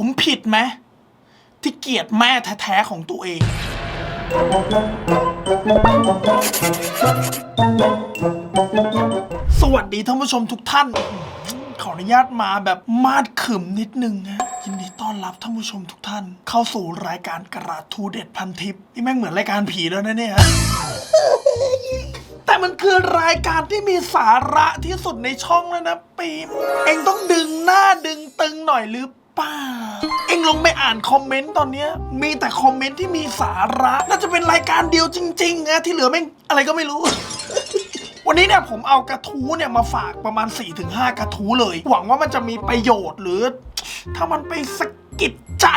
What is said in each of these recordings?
ผมผิดไหมที่เกลียดแม่แท้ๆของตัวเอง สวัสดีท่านผู้ชมทุกท่าน ขออนุญาตมาแบบมาดขึมนิดนึงนะยินดีต้อนรับท่านผู้ชมทุกท่าน เข้าสู่รายการกระทูเด็ดพันทิปนี่แม่งเหมือนรายการผีแล้วนะเนี่ย แต่มันคือรายการที่มีสาระที่สุดในช่องแล้วนะปีมเองต้องดึงหน้าดึงตึงหน่อยหรือ เปล่า เอ็งลงไปอ่านคอมเมนต์ตอนเนี้ยมีแต่คอมเมนต์ที่มีสาระ น่าจะเป็นรายการเดียวจริงๆนะที่เหลือแม่งอะไรก็ไม่รู้ วันนี้เนี่ยผมเอากระทู้เนี่ยมาฝากประมาณ 4-5 กระทู้เลย หวังว่ามันจะมีประโยชน์หรือ ถ้ามันไปสะกิดใจ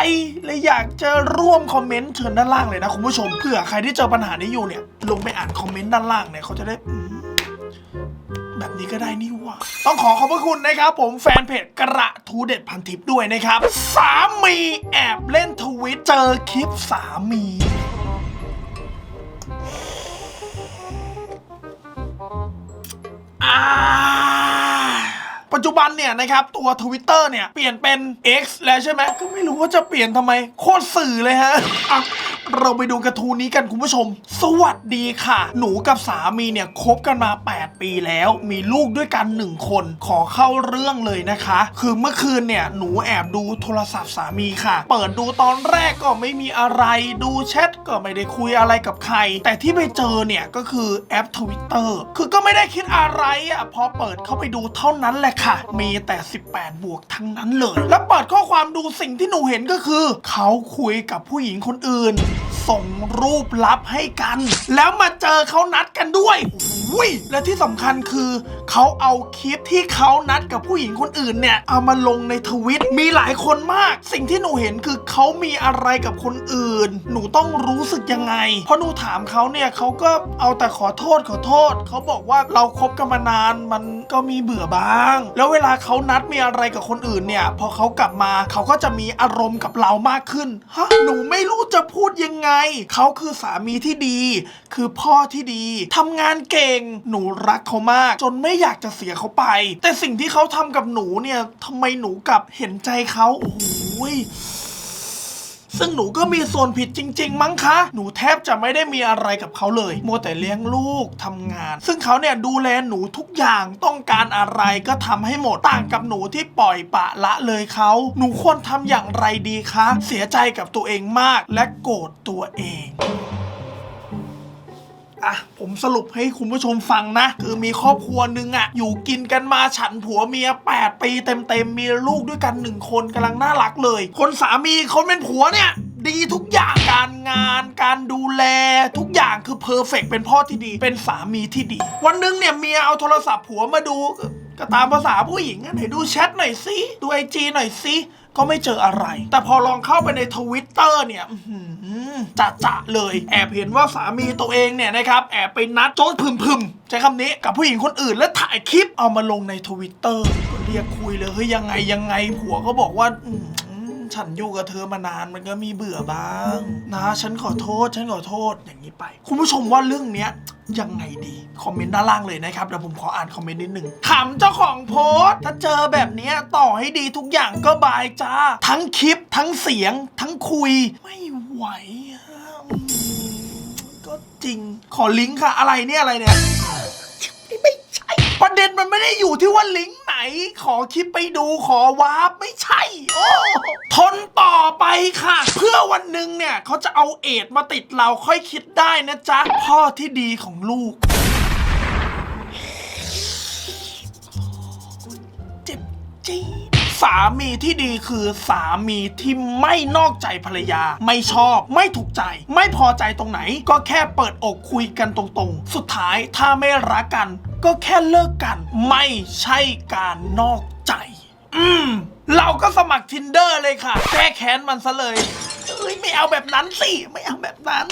และอยากจะร่วมคอมเมนต์เชิญด้านล่างเลยนะคุณผู้ชมเผื่อใครที่เจอปัญหานี้อยู่เนี่ยลงไปอ่านคอมเมนต์ด้านล่างเนี่ยเขาจะได้อื แบบนี้ก็ได้นี่หว่า ต้องขอขอบพระคุณนะครับ ผมแฟนเพจกระทูเด็ดพันทิปด้วยนะครับ สามีแอบเล่นทวิตเจอคลิปสามีอ่า ปัจจุบันเนี่ยนะครับตัว Twitter เนี่ยเปลี่ยนเป็น X แล้วใช่ไหมก็ไม่รู้ว่าจะเปลี่ยนทำไม โคตรสื่อเลยฮะอะเราไปดูกระทู้นี้กันคุณผู้ชม สวัสดีค่ะ หนูกับสามีเนี่ยคบกันมา 8 ปีแล้ว มีลูกด้วยกัน 1 คน ขอเข้าเรื่องเลยนะคะ คือเมื่อคืนเนี่ย หนูแอบดูโทรศัพท์สามีค่ะ เปิดดูตอนแรกก็ไม่มีอะไร ดูแชทก็ไม่ได้คุยอะไรกับใคร แต่ที่ไปเจอเนี่ยก็คือแอป Twitter คือก็ไม่ได้คิดอะไรอะ พอเปิดเข้าไปดูเท่านั้นแหละค่ะ มีแต่ 18 บวกทั้งนั้นเลย แล้วเปิดข้อความดูสิ่งที่หนูเห็นก็คือ เขาคุยกับผู้หญิงคนอื่นส่งรูปลับให้กัน แล้วมาเจอเขานัดกันด้วยอุ้ยและที่สำคัญคือเขาเอาคลิปที่เขานัดกับผู้หญิงคนอื่นเนี่ย เอามาลงในทวิตมีหลายคนมาก สิ่งที่หนูเห็นคือเขามีอะไรกับคนอื่น หนูต้องรู้สึกยังไงเพราะหนูถามเขาเนี่ยเขาก็เอาแต่ขอโทษขอโทษเขาบอกว่าเราคบกันมานานมันก็มีเบื่อบ้าง แล้วเวลาเขานัดมีอะไรกับคนอื่นเนี่ย พอเขากลับมาเขาก็จะมีอารมณ์กับเรามากขึ้นฮะหนูไม่รู้จะพูดยังไงเขาคือสามีที่ดี คือพ่อที่ดีทำงานเก่ง หนูรักเขามาก จนไม่อยากจะเสียเขาไป แต่สิ่งที่เขาทำกับหนูเนี่ยทำไมหนูกลับเห็นใจเขาโอ้โหย ซึ่งหนูก็มีส่วนผิดจริง ๆ มั้งคะ หนูแทบจะไม่ได้มีอะไรกับเขาเลย มัวแต่เลี้ยงลูกทำงาน ซึ่งเขาเนี่ยดูแลหนูทุกอย่างต้องการอะไรก็ทำให้หมดต่างกับหนูที่ปล่อยปะละเลยเขา หนูควรทำอย่างไรดีคะ เสียใจกับตัวเองมากและโกรธตัวเอง อะผมสรุปให้คุณผู้ชมฟังนะ คือมีครอบครัวหนึ่งอะอยู่กินกันมาฉันผัวเมีย 8 ปีเต็มๆมีลูกด้วยกันหนึ่งคนกำลังน่ารักเลย คนสามีคนเป็นผัวเนี่ยดีทุกอย่างการงานการดูแลทุกอย่างคือเพอร์เฟกเป็นพ่อที่ดี เป็นสามีที่ดี วันหนึงเนี่ยเมียเอาโทรศัพท์ผัวมาดูก็ตามภาษาผู้หญิงไหนดูแชทหน่อยสิดูไอจีหน่อยสิ ก็ไม่เจออะไร แต่พอลองเข้าไปในทวิตเตอร์เนี่ยจะจะๆเลย แอบเห็นว่าสามีตัวเองเนี่ยนะครับ แอบไปนัดโจ๊ตพึมพึมๆใช้คำนี้กับผู้หญิงคนอื่นแล้วถ่ายคลิปเอามาลงในทวิตเตอร์ก็เรียกคุยเลยเฮ้ยยังไงยังไงผัวก็บอกว่า ฉันอยู่กับเธอมานานมันก็มีเบื่อบ้าง นะ ฉันขอโทษ ฉันขอโทษอย่างนี้ไป คุณผู้ชมว่าเรื่องเนี้ยยังไงดี คอมเมนต์ด้านล่างเลยนะครับเดี๋ยวผมขออ่านคอมเมนต์นิดหนึ่งขำเจ้าของโพสต์ถ้าเจอแบบเนี้ยต่อให้ดีทุกอย่างก็บายจ้า ทั้งคลิป ทั้งเสียง ทั้งคุย ไม่ไหวอะอืมก็จริง ขอลิงก์ค่ะ อะไรเนี่ย อะไรเนี่ย ไม่ใช่ประเด็นมันไม่ได้อยู่ที่ว่าลิงก์ไหน ขอคลิปไปดูขอวาร์ปไม่ใช่ โอ้ทนต่อไปค่ะ เพื่อวันหนึ่งเนี่ยเขาจะเอาเอดมาติดเราค่อยคิดได้นะจ๊ะ พ่อที่ดีของลูก เจ็บจี๊ดสามีที่ดีคือสามีที่ไม่นอกใจภรรยา ไม่ชอบไม่ถูกใจ ไม่พอใจตรงไหน ก็แค่เปิดอกคุยกันตรงๆ สุดท้ายถ้าไม่รักกัน ก็แค่เลิกกัน ไม่ใช่การนอกใจ อืม เราก็สมัคร tinder เลยค่ะ แก้แค้นมันซะเลยเอ้ยไม่เอาแบบนั้นสิ ไม่เอาแบบนั้น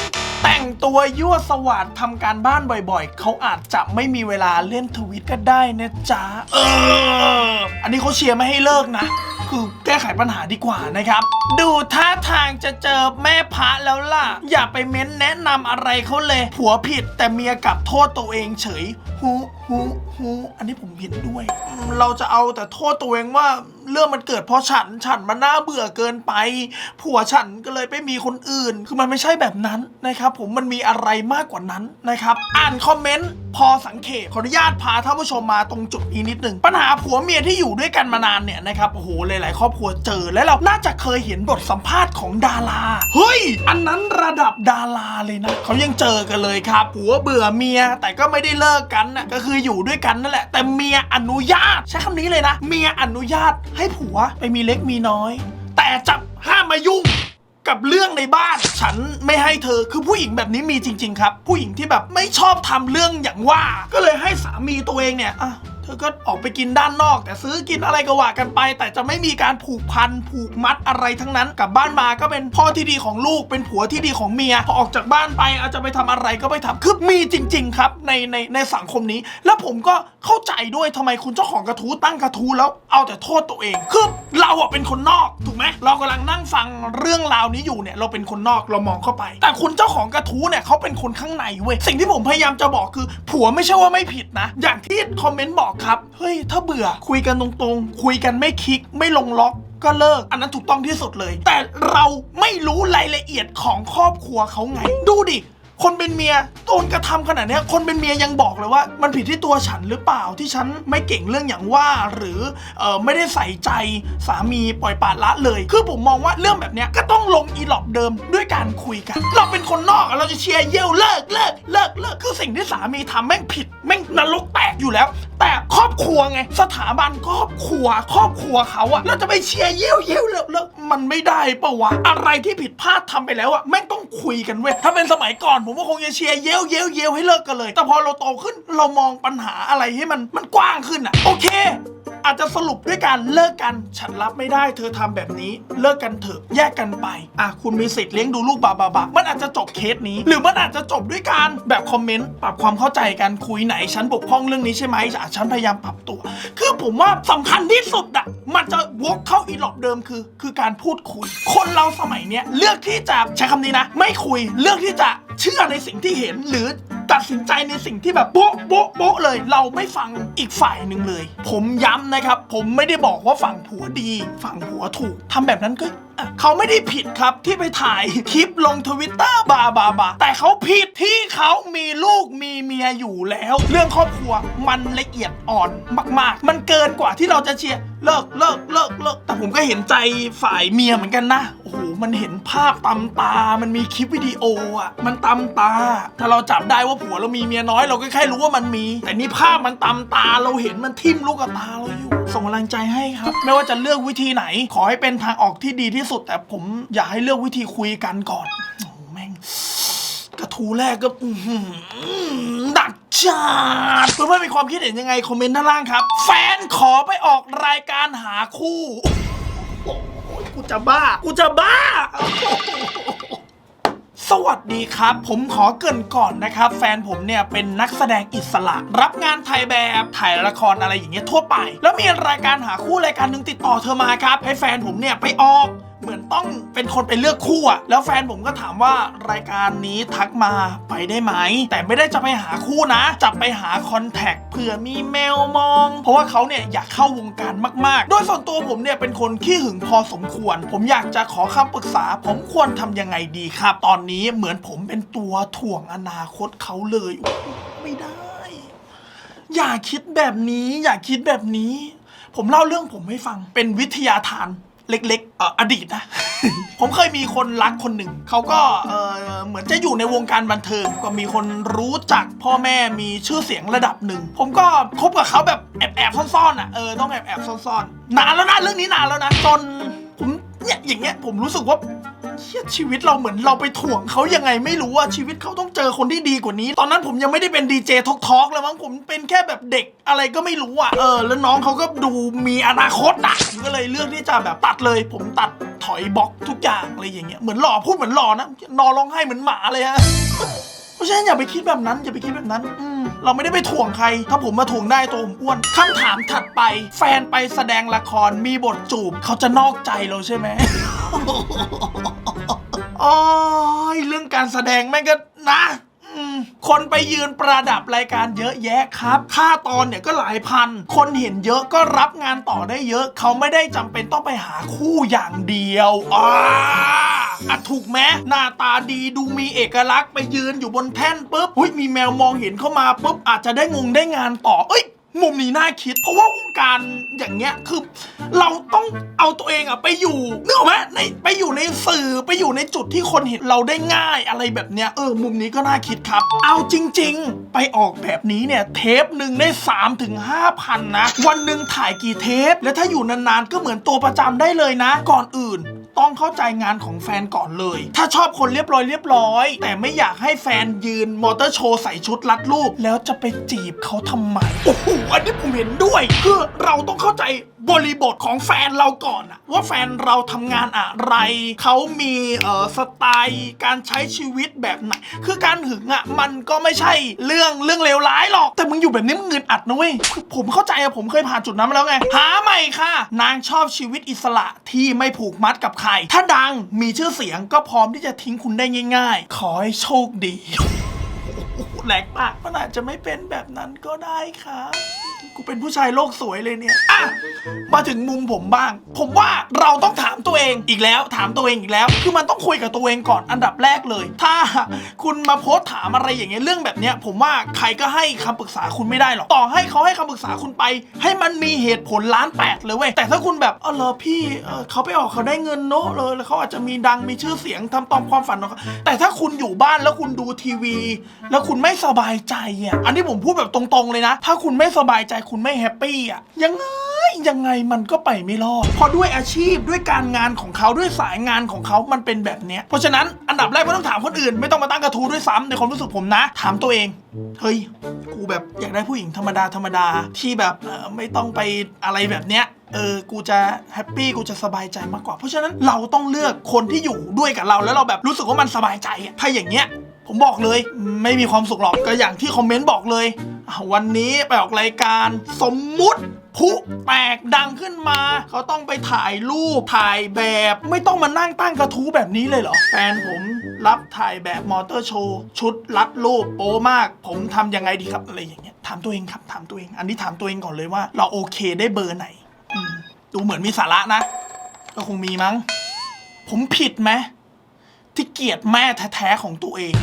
แต่งตัวยั่วสวาดทำการบ้านบ่อยๆ เขาอาจจะไม่มีเวลาเล่นทวิตก็ได้นะจ๊ะ เออ อันนี้เขาเชียร์ไม่ให้เลิกนะ คือแก้ไขปัญหาดีกว่านะครับ ดูท่าทางจะเจอแม่พระแล้วล่ะ อย่าไปเม้นแนะนำอะไรเขาเลย ผัวผิดแต่เมียกลับโทษตัวเองเฉยหูฮูฮูอันนี้ผมเห็นด้วย เราจะเอาแต่โทษตัวเองว่าเรื่องมันเกิดเพราะฉัน ฉันมันน่าเบื่อเกินไป ผัวฉันก็เลยไปมีคนอื่น คือมันไม่ใช่แบบนั้นนะครับผมมันมีอะไรมากกว่านั้นนะครับอ่านคอมเมนต์พอสังเกตขออนุญาตพาท่านผู้ชมมาตรงจุดนี้นิดหนึ่งปัญหาผัวเมียที่อยู่ด้วยกันมานานเนี่ยนะครับโอ้โหหลายๆ ครอบครัวเจอและเราน่าจะเคยเห็นบทสัมภาษณ์ของดาราเฮ้ยอันนั้นระดับดาราเลยนะเขายังเจอกันเลยครับผัวเบื่อเมียแต่ก็ไม่ได้เลิกกันนะก็คืออยู่ด้วยกันนั่นแหละ แต่เมียอนุญาต ใช้คำนี้เลยนะ เมียอนุญาตให้ผัวไปมีเล็กมีน้อย แต่จับห้ามมายุ่ง กับเรื่องในบ้าน ฉันไม่ให้เธอคือผู้หญิงแบบนี้มีจริง ๆ ครับ ผู้หญิงที่แบบไม่ชอบทำเรื่องอย่างว่า ก็เลยให้สามีตัวเองเนี่ยอะ ธอก็ออกไปกินด้านนอก แต่ซื้อกินอะไรก็ว่ากันไป แต่จะไม่มีการผูกพันผูกมัดอะไรทั้งนั้น กลับบ้านมาก็เป็นพ่อที่ดีของลูกเป็นผัวที่ดีของเมียพอออกจากบ้านไปอาจจะไปทำอะไรก็ไปทำคือมีจริง ๆ ครับ ในในในสังคมนี้ แล้วผมก็เข้าใจด้วยทำไมคุณเจ้าของกระทู้ตั้งกระทู้แล้วเอาแต่โทษตัวเองคือเราอะเป็นคนนอกถูกไหมเรากำลังนั่งฟังเรื่องราวนี้อยู่เนี่ยเราเป็นคนนอกเรามองเข้าไป แต่คุณเจ้าของกระทู้เนี่ยเขาเป็นคนข้างในเว้ยสิ่งที่ผมพยายามจะบอกคือ ผัวไม่ใช่ว่าไม่ผิดนะ อย่างที่คอมเมนต์บอกครับเฮ้ยถ้าเบื่อคุยกันตรงๆ คุยกันไม่คลิกไม่ลงล็อกก็เลิก อันนั้นถูกต้องที่สุดเลย แต่เราไม่รู้รายละเอียดของครอบครัวเขาไง ดูดิ คนเป็นเมียโดนกระทำขนาดเนี้ยคนเป็นเมียยังบอกเลยว่า มันผิดที่ตัวฉันหรือเปล่าที่ฉันไม่เก่งเรื่องอย่างว่าหรือเออไม่ได้ใส่ใจสามีปล่อยปละละเลย คือผมมองว่าเรื่องแบบเนี้ยก็ต้องลงอีหลอบเดิมด้วยการคุยกัน เราเป็นคนนอกเราจะเชียร์เยี่ยวเลิกเลิกเลิกเลิกคือสิ่งที่สามีทำแม่งผิดแม่งนรกแตกอยู่แล้ว แต่ครอบครัวไงสถาบันครอบครัว ครอบครัวเขาอะเราจะไปเชียร์เยี่ยวเยี่ยวเลิกเลิกมันไม่ได้ปะวะอะไรที่ผิดพลาดทำไปแล้วอะแม่งต้องคุยกันเว้ยถ้าเป็นสมัยก่อนผมก็คงจะเชียร์เย้ยวเย้ยวเย้วให้เลิกกันเลย แต่พอเราโตขึ้นเรามองปัญหาอะไรให้มันมันกว้างขึ้นอะ โอเค อาจจะสรุปด้วยการเลิกกัน ฉันรับไม่ได้ เธอทำแบบนี้ เลิกกันเถอะ แยกกันไป อะ คุณมีสิทธิ์เลี้ยงดูลูกบาบาบามันอาจจะจบเคสนี้ หรือมันอาจจะจบด้วยการแบบคอมเมนต์ ปรับความเข้าใจกัน คุยไหน ฉันบกพร่องเรื่องนี้ใช่ไหมอะฉันพยายามปรับตัว คือผมว่าสำคัญที่สุดอะมันจะวกเข้าอีหลอบเดิมคือ คือการพูดคุย คนเราสมัยเนี้ยเลือกที่จะใช้คำนี้นะ ไม่คุย เลือกที่จะเชื่อในสิ่งที่เห็นหรือ ตัดสินใจในสิ่งที่แบบโบ๊ะโบ๊ะโบ๊ะเลย เราไม่ฟังอีกฝ่ายหนึ่งเลย ผมย้ำนะครับ ผมไม่ได้บอกว่าฝั่งผัวดี ฝั่งผัวถูกทำแบบนั้นก็ เขาไม่ได้ผิดครับที่ไปถ่ายคลิปลงทวิตเตอร์บาบาบาแต่เขาผิดที่เขามีลูกมีเมียอยู่แล้ว เรื่องครอบครัวมันละเอียดอ่อนมาก ๆ มันเกินกว่าที่เราจะเชียร์เลิกเลิกเลิกเลิกแต่ผมก็เห็นใจฝ่ายเมียเหมือนกันนะโอ้โหมันเห็นภาพตำตา มันมีคลิปวิดีโออะ มันตำตา ถ้าเราจับได้ว่าผัวเรามีเมียน้อยเราก็แค่รู้ว่ามันมี แต่นี่ภาพมันตำตาเราเห็นมันทิ่มลูกตาเราอยู่ ส่งกำลังใจให้ครับ ไม่ว่าจะเลือกวิธีไหน ขอให้เป็นทางออกที่ดีที่สุด แต่ผมอยากให้เลือกวิธีคุยกันก่อนโอ้โหแม่ง กระทู้แรกก็อื้อหือดักจัดเพื่อนๆมีความคิดเห็นยังไง คอมเมนต์ด้านล่างครับ แฟนขอไปออกรายการหาคู่ โอ้โหกูจะบ้า กูจะบ้า สวัสดีครับ ผมขอเกินก่อนนะครับ แฟนผมเนี่ยเป็นนักแสดงอิสระ รับงานถ่ายแบบถ่ายละครอะไรอย่างเงี้ยทั่วไป แล้วมีรายการหาคู่รายการหนึ่งติดต่อเธอมาครับ ให้แฟนผมเนี่ยไปออก เหมือนต้องเป็นคนไปเลือกคู่อะแล้วแฟนผมก็ถามว่ารายการนี้ทักมาไปได้ไหม แต่ไม่ได้จะไปหาคู่นะ จะไปหาคอนแทคเผื่อมีแมวมอง เพราะว่าเขาเนี่ยอยากเข้าวงการมากๆ โดยส่วนตัวผมเนี่ยเป็นคนขี้หึงพอสมควร ผมอยากจะขอคำปรึกษา ผมควรทำยังไงดีครับ ตอนนี้เหมือนผมเป็นตัวถ่วงอนาคตเขาเลยไม่ได้ อย่าคิดแบบนี้ อย่าคิดแบบนี้ ผมเล่าเรื่องผมให้ฟังเป็นวิทยาทาน เล็กๆเอ่ออดีตนะ ผมเคยมีคนรักคนหนึ่ง เขาก็เออเหมือนจะอยู่ในวงการบันเทิง ก็มีคนรู้จักพ่อแม่มีชื่อเสียงระดับหนึ่ง ผมก็คบกับเขาแบบแอบแอบๆซ่อนๆอะ เออต้องแอบแอบๆซ่อนๆ นานแล้วนะเรื่องนี้นานแล้วนะ จนผมเนี่ยอย่างเงี้ยผมรู้สึกว่า เชี่ยชีวิตเราเหมือนเราไปถ่วงเขายังไงไม่รู้ว่าชีวิตเขาต้องเจอคนที่ดีกว่านี้ ตอนนั้นผมยังไม่ได้เป็นดีเจทอกทอกเลยมั้งผมเป็นแค่แบบเด็กอะไรก็ไม่รู้อะเออ แล้วน้องเขาก็ดูมีอนาคตอะผมก็เลยเลือกที่จะแบบตัดเลย ผมตัดถอยบล็อกทุกอย่างอะไรอย่างเงี้ยเหมือนหล่อพูดเหมือนหล่อนะนอนร้องไห้เหมือนหมาเลยฮะเพราะฉะนั้นอย่าไปคิดแบบนั้นอย่าไปคิดแบบนั้นอืม เราไม่ได้ไปถ่วงใคร ถ้าผมมาถ่วงได้ตัวผมอ้วนคำถามถัดไป แฟนไปแสดงละครมีบทจูบ เขาจะนอกใจเราใช่ไหมอ๋อเรื่องการแสดงแม่งก็นะ คนไปยืนประดับรายการเยอะแยะครับ ค่าตอนเนี่ยก็หลายพัน คนเห็นเยอะก็รับงานต่อได้เยอะ เขาไม่ได้จำเป็นต้องไปหาคู่อย่างเดียวอ่าอะถูกไหมหน้าตาดีดูมีเอกลักษณ์ไปยืนอยู่บนแท่นปุ๊บอุ้ยมีแมวมองเห็นเข้ามาปุ๊บอาจจะได้งงได้งานต่อ เอ้ย มุมนี้น่าคิด เพราะว่าวงการอย่างเงี้ยคือเราต้องเอาตัวเองอะไปอยู่นึกออกไหมในไปอยู่ในสื่อไปอยู่ในจุดที่คนเห็นเราได้ง่ายอะไรแบบเนี้ยเออมุมนี้ก็น่าคิดครับ เอาจริง ๆ ไปออกแบบนี้เนี่ยเทปหนึ่งได้3ามถึงห้าพันนะ วันหนึ่งถ่ายกี่เทป แล้วถ้าอยู่นานๆก็เหมือนตัวประจำได้เลยนะ ก่อนอื่น ต้องเข้าใจงานของแฟนก่อนเลย ถ้าชอบคนเรียบร้อยเรียบร้อย แต่ไม่อยากให้แฟนยืนมอเตอร์โชว์ใส่ชุดรัดรูป แล้วจะไปจีบเขาทำไม โอ้โห อันนี้ผมเห็นด้วย คือเราต้องเข้าใจ บริบทของแฟนเราก่อนอะว่าแฟนเราทำงานอะไร เขามีเอ่อสไตล์การใช้ชีวิตแบบไหน คือการหึงอะมันก็ไม่ใช่เรื่องเรื่องเลวร้ายหรอก แต่มึงอยู่แบบนี้มึงเงินอัดนะเว้ยคือผมเข้าใจอะผมเคยผ่านจุดนั้นมาแล้วไง หาใหม่ค่ะ นางชอบชีวิตอิสระที่ไม่ผูกมัดกับใคร ถ้าดังมีชื่อเสียงก็พร้อมที่จะทิ้งคุณได้ง่าย ๆ ขอให้โชคดี แหลกปากมันอาจจะไม่เป็นแบบนั้นก็ได้ครับ กูเป็นผู้ชายโลกสวยเลยเนี่ยอะมาถึงมุมผมบ้าง ผมว่าเราต้องถามตัวเองอีกแล้วถามตัวเองอีกแล้ว คือมันต้องคุยกับตัวเองก่อนอันดับแรกเลย ถ้าคุณมาโพสต์ถามอะไรอย่างเงี้ยเรื่องแบบเนี้ย ผมว่าใครก็ให้คำปรึกษาคุณไม่ได้หรอกต่อให้เขาให้คำปรึกษาคุณไป ให้มันมีเหตุผลล้านแปดเลยเว้ยแต่ถ้าคุณแบบเออเหรอพี่เออเขาไปออกเขาได้เงินเนอะเลยแล้วเขาอาจจะมีดังมีชื่อเสียงทำตามความฝันของเขาแต่ถ้าคุณอยู่บ้านแล้วคุณดูทีวี แล้วคุณไม่สบายใจอะอันนี้ผมพูดแบบตรงๆเลยนะ ถ้าคุณไม่สบายใจคุณไม่แฮปปี้อะยังไงยังไงมันก็ไปไม่รอดเพราะด้วยอาชีพด้วยการงานของเขาด้วยสายงานของเขามันเป็นแบบเนี้ยเพราะฉะนั้นอันดับแรกไม่ต้องถามคนอื่น ไม่ต้องมาตั้งกระทู้ด้วยซ้ำในความรู้สึกผมนะ ถามตัวเอง เฮ้ย กูแบบอยากได้ผู้หญิงธรรมดาธรรมดาที่แบบเอ่อไม่ต้องไปอะไรแบบเนี้ยเออ กูจะแฮปปี้กูจะสบายใจมากกว่า เพราะฉะนั้นเราต้องเลือกคนที่อยู่ด้วยกับเราแล้วเราแบบรู้สึกว่ามันสบายใจอะถ้าอย่างเงี้ย ผมบอกเลย ไม่มีความสุขหรอกก็อย่างที่คอมเมนต์บอกเลย วันนี้ไปออกรายการสมมุติผู้แตกดังขึ้นมา เขาต้องไปถ่ายรูปถ่ายแบบ ไม่ต้องมานั่งตั้งกระทู้แบบนี้เลยเหรอ แฟนผมรับถ่ายแบบมอเตอร์โชว์ ชุดรัดรูปโป๊มาก ผมทำยังไงดีครับอะไรอย่างเงี้ยถามตัวเองครับถามตัวเอง อันนี้ถามตัวเองก่อนเลยว่า เราโอเคได้เบอร์ไหนดูเหมือนมีสาระนะ ก็คงมีมั้ง ผมผิดไหม ที่เกลียดแม่แท้ๆของตัวเอง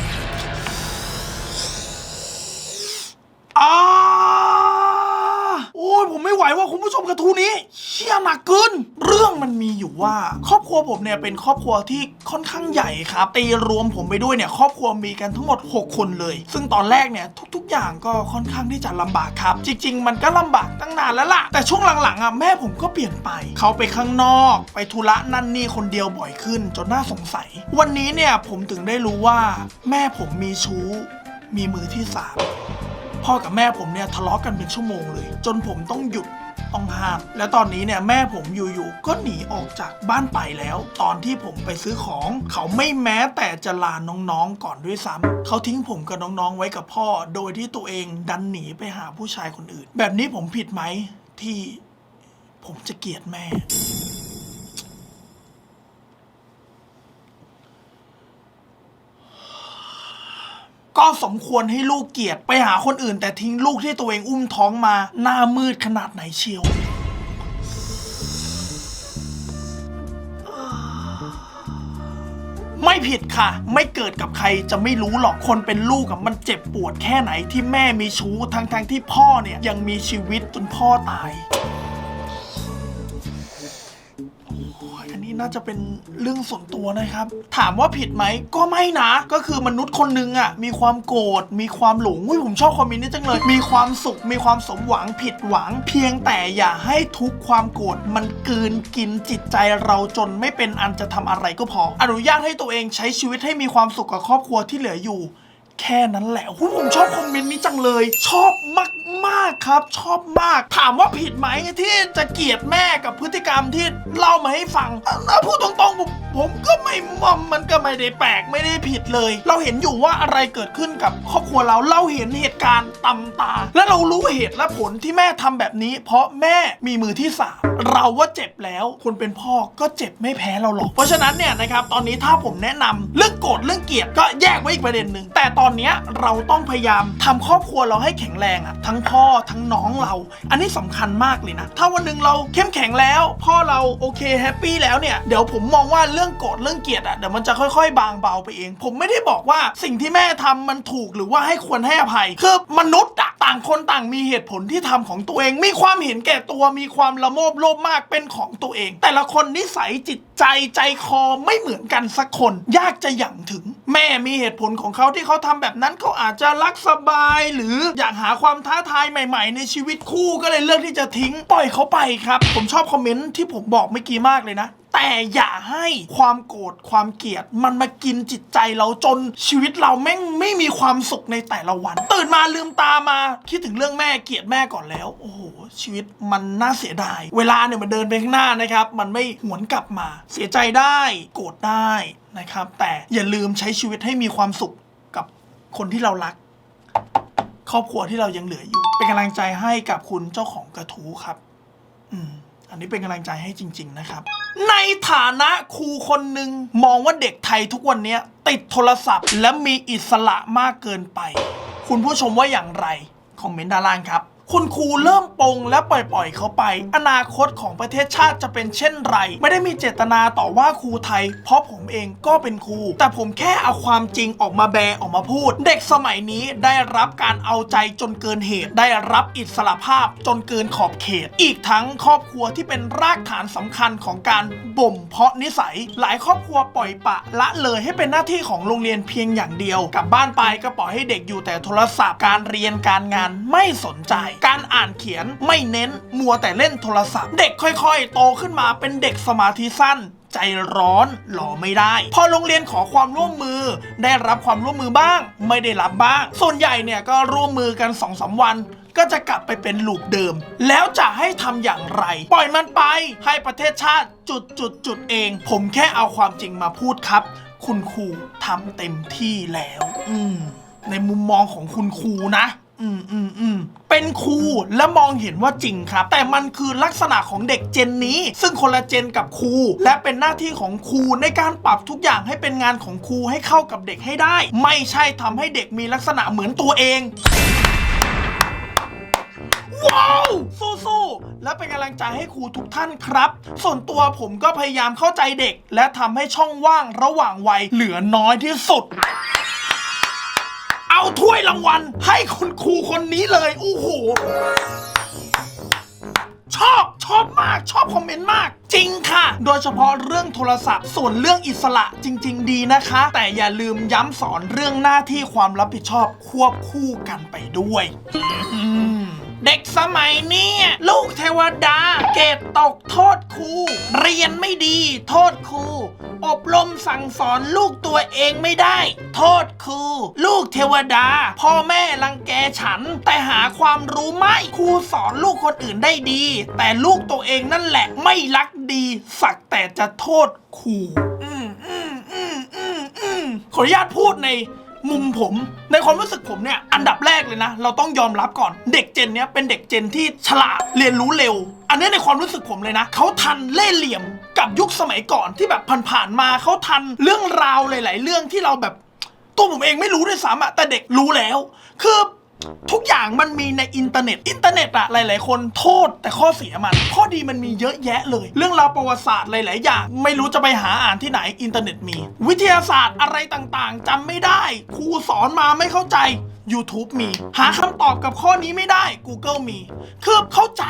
อ้า อ้ยผมไม่ไหวว่าคุณผู้ชมกระทู้นี้ เชี่ยหนักเกินเรื่องมันมีอยู่ว่า ครอบครัวผมเนี่ยเป็นครอบครัวที่ค่อนข้างใหญ่ครับตีรวมผมไปด้วยเนี่ยครอบครัวมีกันทั้งหมด 6 คนเลย ซึ่งตอนแรกเนี่ยทุก ๆ อย่างก็ค่อนข้างที่จะลำบากครับ จริง ๆ มันก็ลำบากตั้งนานแล้วล่ะ แต่ช่วงหลังๆอะแม่ผมก็เปลี่ยนไป เขาไปข้างนอก ไปธุระนั่นนี่คนเดียวบ่อยขึ้น จนน่าสงสัย วันนี้เนี่ยผมถึงได้รู้ว่า แม่ผมมีชู้ มีมือที่สาม พ่อกับแม่ผมเนี่ยทะเลาะกันเป็นชั่วโมงเลย จนผมต้องหยุดต้องห้าม และตอนนี้เนี่ยแม่ผมอยู่ๆก็หนีออกจากบ้านไปแล้ว ตอนที่ผมไปซื้อของ เขาไม่แม้แต่จะลาน้องๆก่อนด้วยซ้ำเขาทิ้งผมกับน้องๆไว้กับพ่อ โดยที่ตัวเองดันหนีไปหาผู้ชายคนอื่น แบบนี้ผมผิดไหมที่ผมจะเกลียดแม่ ก็สมควรให้ลูกเกียรติไปหาคนอื่น แต่ทิ้งลูกที่ตัวเองอุ้มท้องมาหน้ามืดขนาดไหนเชียว ไม่ผิดค่ะ ไม่เกิดกับใครจะไม่รู้หรอกคนเป็นลูกกับมันเจ็บปวดแค่ไหนที่แม่มีชู้ทั้งๆทที่พ่อเนี่ยยังมีชีวิตจนพ่อตาย นนี้น่าจะเป็นเรื่องส่วนตัวนะครับ ถามว่าผิดไหมก็ไม่นะ ก็คือมนุษย์คนหนึงอะมีความโกรธมีความหลงอุ้ยผมชอบคอมเมนต์นี้จังเลย มีความสุขมีความสมหวังผิดหวัง เพียงแต่อย่าให้ทุกความโกรธมันกืนกินจิตใจเราจนไม่เป็นอันจะทำอะไรก็พอ อนุญาตให้ตัวเองใช้ชีวิตให้มีความสุขกับครอบครัวที่เหลืออยู่ แค่นั้นแหละหผมชอบคอมเมนต์นี้จังเลย ชอบมาก มากครับ ชอบมาก ถามว่าผิดไหมที่จะเกลียดแม่กับพฤติกรรมที่เล่ามาให้ฟังอะพูดตรงๆผมผมก็ไม่มอมมันก็ไม่ได้แปลกไม่ได้ผิดเลย เราเห็นอยู่ว่าอะไรเกิดขึ้นกับครอบครัวเราเราเห็นเหตุการณ์ตำตา และเรารู้เหตุและผลที่แม่ทำแบบนี้ เพราะแม่มีมือที่สามเราว่าเจ็บแล้วคนเป็นพ่อก็เจ็บไม่แพ้เราหรอก เพราะฉะนั้นเนี่ยนะครับตอนนี้ถ้าผมแนะนำเรื่องโกรธเรื่องเกลียดก็แยกไว้อีกประเด็นหนึ่งแต่ตอนนี้เราต้องพยายามทำครอบครัวเราให้แข็งแรงอะทั้งพ่อทั้งน้องเรา อันนี้สำคัญมากเลยนะ ถ้าวันหนึ่งเราเข้มแข็งแล้ว พ่อเราโอเคแฮปปี้แล้วเนี่ยเดี๋ยวผมมองว่าเรื่องโกรธเรื่องเกลียดอะเดี๋ยวมันจะค่อยๆ บางเบาไปเอง ผมไม่ได้บอกว่าสิ่งที่แม่ทำมันถูกหรือว่าให้ควรให้อภัยคือมนุษย์อะต่างคนต่างมีเหตุผลที่ทำของตัวเอง มีความเห็นแก่ตัวมีความละโมบโลภมากเป็นของตัวเอง แต่ละคนนิสัยจิตใจใจคอไม่เหมือนกันสักคน ยากจะหยั่งถึง แม่มีเหตุผลของเขาที่เขาทำแบบนั้นเขาอาจจะรักสบาย หรืออยากหาความท้าทายใหม่ ๆ ในชีวิตคู่ก็เลยเลือกที่จะทิ้ง ปล่อยเขาไปครับ ผมชอบคอมเมนต์ที่ผมบอกเมื่อกี้มากเลยนะ แต่อย่าให้ความโกรธความเกลียด มันมากินจิตใจเราจนชีวิตเราแม่งไม่มีความสุขในแต่ละวัน ตื่นมาลืมตามา คิดถึงเรื่องแม่เกลียดแม่ก่อนแล้ว โอ้โหชีวิตมันน่าเสียดาย เวลาเนี่ยมันเดินไปข้างหน้านะครับ มันไม่หวนกลับมา เสียใจได้โกรธได้นะครับ แต่อย่าลืมใช้ชีวิตให้มีความสุขกับคนที่เรารัก ครอบครัวที่เรายังเหลืออยู่ เป็นกำลังใจให้กับคุณเจ้าของกระทู้ครับ อืมอันนี้เป็นกำลังใจให้จริง ๆ นะครับ ในฐานะครูคนหนึ่งมองว่าเด็กไทยทุกวันนี้ติดโทรศัพท์ และมีอิสระมากเกินไป คุณผู้ชมว่าอย่างไร คอมเมนต์ด้านล่างครับ คุณครูเริ่มปงและปล่อยๆเขาไป อนาคตของประเทศชาติจะเป็นเช่นไร ไม่ได้มีเจตนาต่อว่าครูไทย เพราะผมเองก็เป็นครู แต่ผมแค่เอาความจริงออกมาแบออกมาพูด เด็กสมัยนี้ได้รับการเอาใจจนเกินเหตุ ได้รับอิสระภาพจนเกินขอบเขต อีกทั้งครอบครัวที่เป็นรากฐานสำคัญของการบ่มเพาะนิสัย หลายครอบครัวปล่อยปะละเลยให้เป็นหน้าที่ของโรงเรียนเพียงอย่างเดียว กลับบ้านไปก็ปล่อยให้เด็กอยู่แต่โทรศัพท์การเรียนการงานไม่สนใจการอ่านเขียนไม่เน้นมัวแต่เล่นโทรศัพท์ เด็กค่อยๆ โตขึ้นมาเป็นเด็กสมาธิสั้นใจร้อนหล่อไม่ได้ พอโรงเรียนขอความร่วมมือ ได้รับความร่วมมือบ้าง ไม่ได้รับบ้าง ส่วนใหญ่เนี่ยก็ร่วมมือกัน2อสวันก็จะกลับไปเป็นลูปเดิม แล้วจะให้ทำอย่างไร ปล่อยมันไปให้ประเทศชาติจุดจุดจุดเอง ผมแค่เอาความจริงมาพูดครับ คุณครูทำเต็มที่แล้ว อืมในมุมมองของคุณครูนะ อืมอืมอืมเป็นครูและมองเห็นว่าจริงครับ แต่มันคือลักษณะของเด็กเจนนี้ ซึ่งคนละเจนกับครูและเป็นหน้าที่ของครูในการปรับทุกอย่างให้เป็นงานของครูให้เข้ากับเด็กให้ได้ ไม่ใช่ทำให้เด็กมีลักษณะเหมือนตัวเองว้าวสู้ๆ และเป็นกำลังใจให้ครูทุกท่านครับ ส่วนตัวผมก็พยายามเข้าใจเด็ก และทำให้ช่องว่างระหว่างวัยเหลือน้อยที่สุด เอาถ้วยรางวัล ให้คุณครูคนนี้เลยโอ้โหชอบชอบมากชอบคอมเมนต์มาก จริงค่ะ โดยเฉพาะเรื่องโทรศัพท์ ส่วนเรื่องอิสระจริง ๆ ดีนะคะ แต่อย่าลืมย้ำสอนเรื่องหน้าที่ความรับผิดชอบควบคู่กันไปด้วย เด็กสมัยนี้ลูกเทวดา เกรดตกโทษครู เรียนไม่ดี โทษครู อบรมสั่งสอนลูกตัวเองไม่ได้ โทษครู ลูกเทวดา พ่อแม่รังแกฉัน แต่หาความรู้ไม่ครูสอนลูกคนอื่นได้ดี แต่ลูกตัวเองนั่นแหละไม่รักดี สักแต่จะโทษครูอืมอืมอืมอืมอืมขออนุญาตพูดใน มุมผมในความรู้สึกผมเนี่ยอันดับแรกเลยนะ เราต้องยอมรับก่อน เด็กเจนเนี้ยเป็นเด็กเจนที่ฉลาดเรียนรู้เร็ว อันนี้ในความรู้สึกผมเลยนะเขาทันเล่ห์เหลี่ยมกับยุคสมัยก่อนที่แบบผ่านๆมาเขาทันเรื่องราวหลาย ๆ เรื่องที่เราแบบตัวผมเองไม่รู้ด้วยซ้ำอะแต่เด็กรู้แล้ว คือ ทุกอย่างมันมีในอินเทอร์เน็ต อินเทอร์เน็ตอะหลาย ๆ คนโทษแต่ข้อเสียมัน ข้อดีมันมีเยอะแยะเลย เรื่องราวประวัติศาสตร์หลาย ๆ อย่าง ไม่รู้จะไปหาอ่านที่ไหนอินเทอร์เน็ตมี วิทยาศาสตร์อะไรต่าง ๆจำไม่ได้ ครูสอนมาไม่เข้าใจ YouTube มี หาคำตอบกับข้อนี้ไม่ได้ Google มี คือเข้าใจ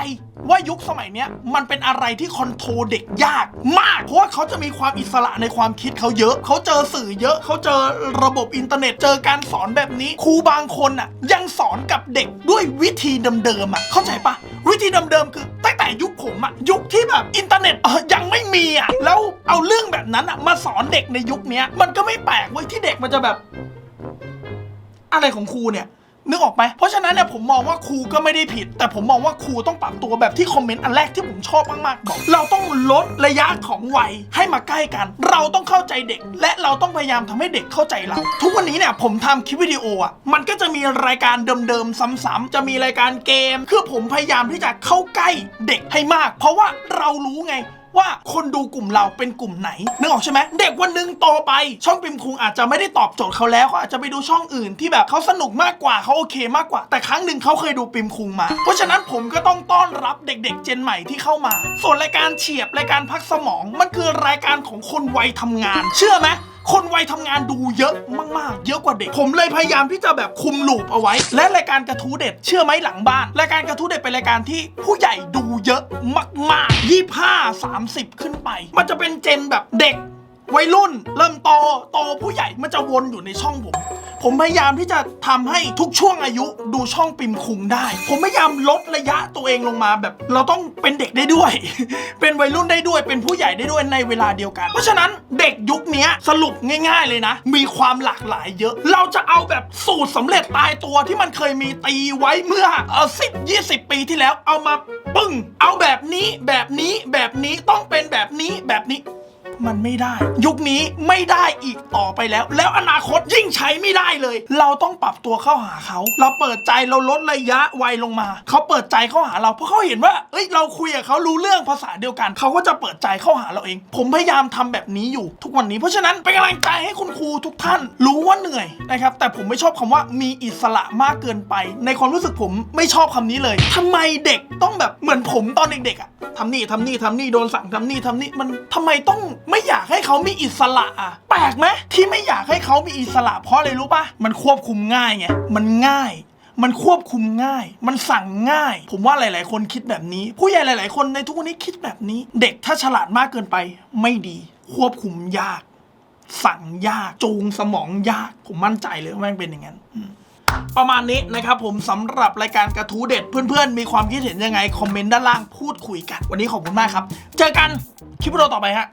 ว่ายุคสมัยเนี้ยมันเป็นอะไรที่คอนโทรลเด็กยากมาก เพราะว่าเขาจะมีความอิสระในความคิดเขาเยอะ เขาเจอสื่อเยอะ เขาเจอระบบอินเทอร์เน็ต เจอการสอนแบบนี้ ครูบางคนอะยังสอนกับเด็กด้วยวิธีเดิมๆอะ เข้าใจปะวิธีเดิมๆคือตั้งแต่ยุคผมอะยุคที่แบบอินเทอร์เน็ตเออยังไม่มีอะแล้วเอาเรื่องแบบนั้นอะมาสอนเด็กในยุคเนี้ยมันก็ไม่แปลกเว้ยที่เด็กมันจะแบบ อะไรของครูเนี่ยนึกออกไหมเพราะฉะนั้นเนี่ยผมมองว่าครูก็ไม่ได้ผิด แต่ผมมองว่าครูต้องปรับตัวแบบที่คอมเมนต์อันแรกที่ผมชอบมากๆบอกเราต้องลดระยะของวัยให้มาใกล้กัน เราต้องเข้าใจเด็ก และเราต้องพยายามทำให้เด็กเข้าใจเรา ทุกวันนี้เนี่ยผมทำคลิปวิดีโออะมันก็จะมีรายการเดิมๆซ้ำๆจะมีรายการเกม คือผมพยายามที่จะเข้าใกล้เด็กให้มาก เพราะว่าเรารู้ไง ว่าคนดูกลุ่มเราเป็นกลุ่มไหนนึกออกใช่ไหมเด็กวันหนึงโตไป ช่องปิมคุงอาจจะไม่ได้ตอบโจทย์เขาแล้วเขาอาจจะไปดูช่องอื่นที่แบบเขาสนุกมากกว่าเขาโอเคมากกว่า แต่ครั้งหนึ่งเขาเคยดูปิมคุงมา เพราะฉะนั้นผมก็ต้องต้อนรับเด็กๆ เจนใหม่ที่เข้ามา ส่วนรายการเฉียบรายการพักสมอง มันคือรายการของคนวัยทำงาน เชื่อไหม คนวัยทำงานดูเยอะมากๆ เยอะกว่าเด็ก ผมเลยพยายามที่จะแบบคุมลูปเอาไว้ และรายการกระทู้เด็ดเชื่อไหมหลังบ้าน รายการกระทู้เด็ดเป็นรายการที่ผู้ใหญ่ดูเยอะมากๆยี่ห้าสามสิบขึ้นไป มันจะเป็นเจนแบบเด็ก วัยรุ่นเริ่มโตโตผู้ใหญ่มันจะวนอยู่ในช่องผม ผมพยายามที่จะทำให้ทุกช่วงอายุดูช่องปิมคุงได้ ผมพยายามลดระยะตัวเองลงมาแบบ เราต้องเป็นเด็กได้ด้วย เป็นวัยรุ่นได้ด้วยเป็นผู้ใหญ่ได้ด้วยในเวลาเดียวกัน เพราะฉะนั้นเด็กยุคนี้สรุปง่าย ๆ เลยนะ มีความหลากหลายเยอะ เราจะเอาแบบสูตรสำเร็จตายตัวที่มันเคยมีตีไว้เมื่อเออสิบยี่สิบปีที่แล้วเอามาปึ้ง เอาแบบนี้แบบนี้แบบนี้ต้องเป็นแบบนี้แบบนี้ มันไม่ได้ ยุคนี้ไม่ได้อีกต่อไปแล้ว แล้วอนาคตยิ่งใช้ไม่ได้เลย เราต้องปรับตัวเข้าหาเขา เราเปิดใจเราลดระยะวัยลงมา เขาเปิดใจเข้าหาเราเพราะเขาเห็นว่าเอ้ยเราคุยกับเขารู้เรื่องภาษาเดียวกัน เขาก็จะเปิดใจเข้าหาเราเอง ผมพยายามทำแบบนี้อยู่ทุกวันนี้ เพราะฉะนั้นเป็นกำลังใจให้คุณครูทุกท่าน รู้ว่าเหนื่อยนะครับแต่ผมไม่ชอบคำว่ามีอิสระมากเกินไป ในความรู้สึกผมไม่ชอบคำนี้เลยทำไมเด็กต้องแบบเหมือนผมตอนเด็กๆอะทำนี่ทำนี่ทำนี่โดนสั่งทำนี่ทำนี่มันทำไมต้องไม่อยากให้เขามีอิสระอะแปลกไหมที่ไม่อยากให้เขามีอิสระเพราะอะไรรู้ปะมันควบคุมง่ายไงมันง่าย มันควบคุมง่าย มันสั่งง่าย ผมว่าหลาย ๆ คนคิดแบบนี้ ผู้ใหญ่หลาย ๆ คนในทุกวันนี้คิดแบบนี้ เด็กถ้าฉลาดมากเกินไป ไม่ดี ควบคุมยาก สั่งยากจูงสมองยาก ผมมั่นใจเลยว่าแม่งเป็นอย่างนั้นอื ประมาณนี้นะครับผมสำหรับรายการกระทูเด็ดเพื่อนๆ มีความคิดเห็นยังไง คอมเมนต์ด้านล่างพูดคุยกัน วันนี้ขอบคุณมากครับ เจอกันคลิปวิดต่อไปฮะ